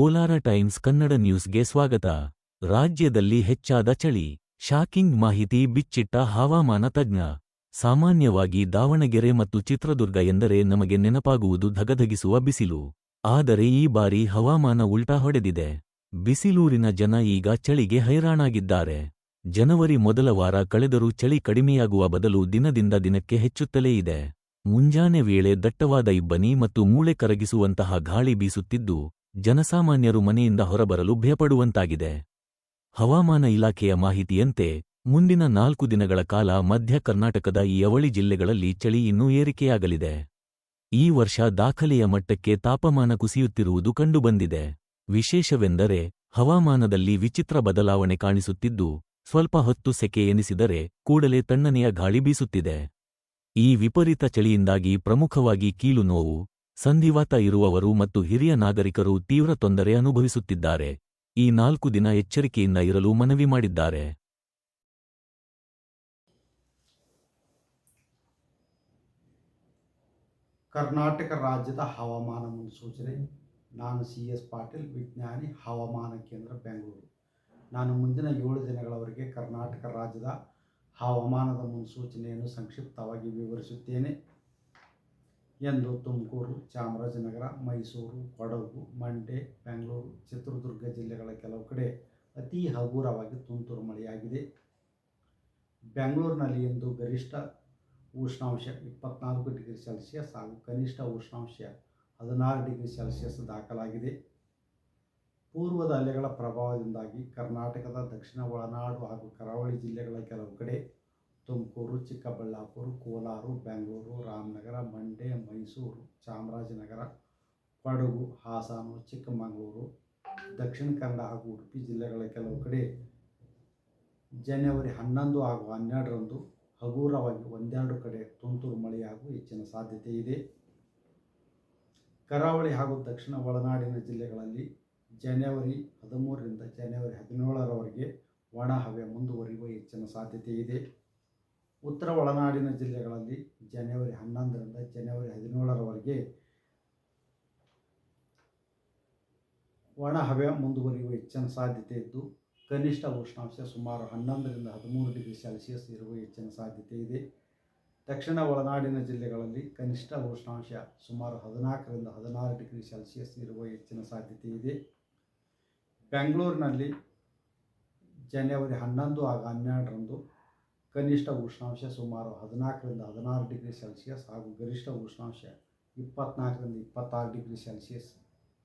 Kolar times Kannada ನ್ಯೂಸ್ಗೆ ಸ್ವಾಗತ. ರಾಜ್ಯದಲ್ಲಿ ಹೆಚ್ಚಾದ ಚಳಿ, ಶಾಕಿಂಗ್ ಮಾಹಿತಿ ಬಿಚ್ಚಿಟ್ಟ ಹವಾಮಾನ ತಜ್ಞ. ಸಾಮಾನ್ಯವಾಗಿ ದಾವಣಗೆರೆ ಮತ್ತು ಚಿತ್ರದುರ್ಗ ಎಂದರೆ ನಮಗೆ ನೆನಪಾಗುವುದು ಧಗಧಗಿಸುವ ಬಿಸಿಲು. ಆದರೆ ಈ ಬಾರಿ ಹವಾಮಾನ ಉಲ್ಟಾ ಹೊಡೆದಿದೆ. ಬಿಸಿಲೂರಿನ ಜನ ಈಗ ಚಳಿಗೆ ಹೈರಾಣಾಗಿದ್ದಾರೆ. ಜನವರಿ ಮೊದಲ ವಾರ ಕಳೆದರೂ ಚಳಿ ಕಡಿಮೆಯಾಗುವ ಬದಲು ದಿನದಿಂದ ದಿನಕ್ಕೆ ಹೆಚ್ಚುತ್ತಲೇ ಇದೆ. ಮುಂಜಾನೆ ವೇಳೆ ದಟ್ಟವಾದ ಇಬ್ಬನಿ ಮತ್ತು ಮೂಳೆ ಕರಗಿಸುವಂತಹ ಗಾಳಿ ಬೀಸುತ್ತಿದ್ದು ಜನಸಾಮಾನ್ಯರು ಮನೆಯಿಂದ ಹೊರಬರಲು ಭಯಪಡುವಂತಾಗಿದೆ. ಹವಾಮಾನ ಇಲಾಖೆಯ ಮಾಹಿತಿಯಂತೆ, ಮುಂದಿನ ನಾಲ್ಕು ದಿನಗಳ ಕಾಲ ಮಧ್ಯ ಕರ್ನಾಟಕದ ಈ ಅವಳಿ ಜಿಲ್ಲೆಗಳಲ್ಲಿ ಚಳಿ ಇನ್ನೂ ಏರಿಕೆಯಾಗಲಿದೆ. ಈ ವರ್ಷ ದಾಖಲೆಯ ಮಟ್ಟಕ್ಕೆ ತಾಪಮಾನ ಕುಸಿಯುತ್ತಿರುವುದು ಕಂಡುಬಂದಿದೆ. ವಿಶೇಷವೆಂದರೆ, ಹವಾಮಾನದಲ್ಲಿ ವಿಚಿತ್ರ ಬದಲಾವಣೆ ಕಾಣಿಸುತ್ತಿದ್ದು, ಸ್ವಲ್ಪ ಹೊತ್ತು ಸೆಕೆ ಎನಿಸಿದರೆ ಕೂಡಲೇ ತಣ್ಣನೆಯ ಗಾಳಿ ಬೀಸುತ್ತಿದೆ. ಈ ವಿಪರೀತ ಚಳಿಯಿಂದಾಗಿ ಪ್ರಮುಖವಾಗಿ ಕೀಲು ನೋವು ಸಂಧಿವಾತ ಇರುವವರು ಮತ್ತು ಹಿರಿಯ ನಾಗರಿಕರು ತೀವ್ರ ತೊಂದರೆ ಅನುಭವಿಸುತ್ತಿದ್ದಾರೆ. ಈ ನಾಲ್ಕು ದಿನ ಎಚ್ಚರಿಕೆಯಿಂದ ಇರಲು ಮನವಿ ಮಾಡಿದ್ದಾರೆ. ಕರ್ನಾಟಕ ರಾಜ್ಯದ ಹವಾಮಾನ ಮುನ್ಸೂಚನೆ. ನಾನು ಸಿ ಎಸ್ ಪಾಟೀಲ್, ವಿಜ್ಞಾನಿ, ಹವಾಮಾನ ಕೇಂದ್ರ, ಬೆಂಗಳೂರು. ನಾನು ಮುಂದಿನ ಏಳು ದಿನಗಳವರೆಗೆ ಕರ್ನಾಟಕ ರಾಜ್ಯದ ಹವಾಮಾನದ ಮುನ್ಸೂಚನೆಯನ್ನು ಸಂಕ್ಷಿಪ್ತವಾಗಿ ವಿವರಿಸುತ್ತೇನೆ. ಎಂದು ತುಮಕೂರು, ಚಾಮರಾಜನಗರ, ಮೈಸೂರು, ಕೊಡಗು, ಮಂಡ್ಯ, ಬೆಂಗಳೂರು, ಚಿತ್ರದುರ್ಗ ಜಿಲ್ಲೆಗಳ ಕೆಲವು ಕಡೆ ಅತಿ ಹಗುರವಾಗಿ ತುಂತುರು ಮಳೆಯಾಗಿದೆ. ಬೆಂಗಳೂರಿನಲ್ಲಿ ಇಂದು ಗರಿಷ್ಠ ಉಷ್ಣಾಂಶ ಇಪ್ಪತ್ನಾಲ್ಕು ಡಿಗ್ರಿ ಸೆಲ್ಸಿಯಸ್ ಹಾಗೂ ಕನಿಷ್ಠ ಉಷ್ಣಾಂಶ ಹದಿನಾರು ಡಿಗ್ರಿ ಸೆಲ್ಸಿಯಸ್ ದಾಖಲಾಗಿದೆ. ಪೂರ್ವದ ಅಲೆಗಳ ಪ್ರಭಾವದಿಂದಾಗಿ ಕರ್ನಾಟಕದ ದಕ್ಷಿಣ ಒಳನಾಡು ಹಾಗೂ ಕರಾವಳಿ ಜಿಲ್ಲೆಗಳ ಕೆಲವು ಕಡೆ ತುಮಕೂರು, ಚಿಕ್ಕಬಳ್ಳಾಪುರ, ಕೋಲಾರ, ಬೆಂಗಳೂರು, ರಾಮನಗರ, ಮಂಡ್ಯ, ಮೈಸೂರು, ಚಾಮರಾಜನಗರ, ಕೊಡಗು, ಹಾಸನ, ಚಿಕ್ಕಮಗಳೂರು, ದಕ್ಷಿಣ ಕನ್ನಡ ಹಾಗೂ ಉಡುಪಿ ಜಿಲ್ಲೆಗಳ ಕೆಲವು ಕಡೆ ಜನವರಿ ಹನ್ನೊಂದು ಹಾಗೂ ಹನ್ನೆರಡರಂದು ಹಗುರವಾಗಿ ಒಂದೆರಡು ಕಡೆ ತುಂತುರು ಮಳೆಯಾಗುವ ಹೆಚ್ಚಿನ ಸಾಧ್ಯತೆ ಇದೆ. ಕರಾವಳಿ ಹಾಗೂ ದಕ್ಷಿಣ ಒಳನಾಡಿನ ಜಿಲ್ಲೆಗಳಲ್ಲಿ ಜನವರಿ ಹದಿಮೂರರಿಂದ ಜನವರಿ ಹದಿನೇಳರವರೆಗೆ ಒಣ ಹವೆ ಮುಂದುವರಿಯುವ ಹೆಚ್ಚಿನ ಸಾಧ್ಯತೆ ಇದೆ. ಉತ್ತರ ಒಳನಾಡಿನ ಜಿಲ್ಲೆಗಳಲ್ಲಿ ಜನವರಿ ಹನ್ನೊಂದರಿಂದ ಜನವರಿ ಹದಿನೇಳರವರೆಗೆ ಒಣಹವೆ ಮುಂದುವರಿಯುವ ಹೆಚ್ಚಿನ ಸಾಧ್ಯತೆ ಇದ್ದು, ಕನಿಷ್ಠ ಉಷ್ಣಾಂಶ ಸುಮಾರು ಹನ್ನೊಂದರಿಂದ ಹದಿಮೂರು ಡಿಗ್ರಿ ಸೆಲ್ಸಿಯಸ್ ಇರುವ ಹೆಚ್ಚಿನ ಸಾಧ್ಯತೆ ಇದೆ. ದಕ್ಷಿಣ ಒಳನಾಡಿನ ಜಿಲ್ಲೆಗಳಲ್ಲಿ ಕನಿಷ್ಠ ಉಷ್ಣಾಂಶ ಸುಮಾರು ಹದಿನಾಲ್ಕರಿಂದ ಹದಿನಾರು ಡಿಗ್ರಿ ಸೆಲ್ಸಿಯಸ್ ಇರುವ ಹೆಚ್ಚಿನ ಸಾಧ್ಯತೆ ಇದೆ. ಬೆಂಗಳೂರಿನಲ್ಲಿ ಜನವರಿ ಹನ್ನೊಂದು ಹಾಗೂ ಹನ್ನೆರಡರಂದು ಕನಿಷ್ಠ ಉಷ್ಣಾಂಶ ಸುಮಾರು ಹದಿನಾಲ್ಕರಿಂದ ಹದಿನಾರು ಡಿಗ್ರಿ ಸೆಲ್ಸಿಯಸ್ ಹಾಗೂ ಗರಿಷ್ಠ ಉಷ್ಣಾಂಶ ಇಪ್ಪತ್ನಾಲ್ಕರಿಂದ ಇಪ್ಪತ್ತಾರು ಡಿಗ್ರಿ ಸೆಲ್ಸಿಯಸ್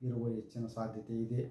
ಇರುವ ಹೆಚ್ಚಿನ ಸಾಧ್ಯತೆ ಇದೆ.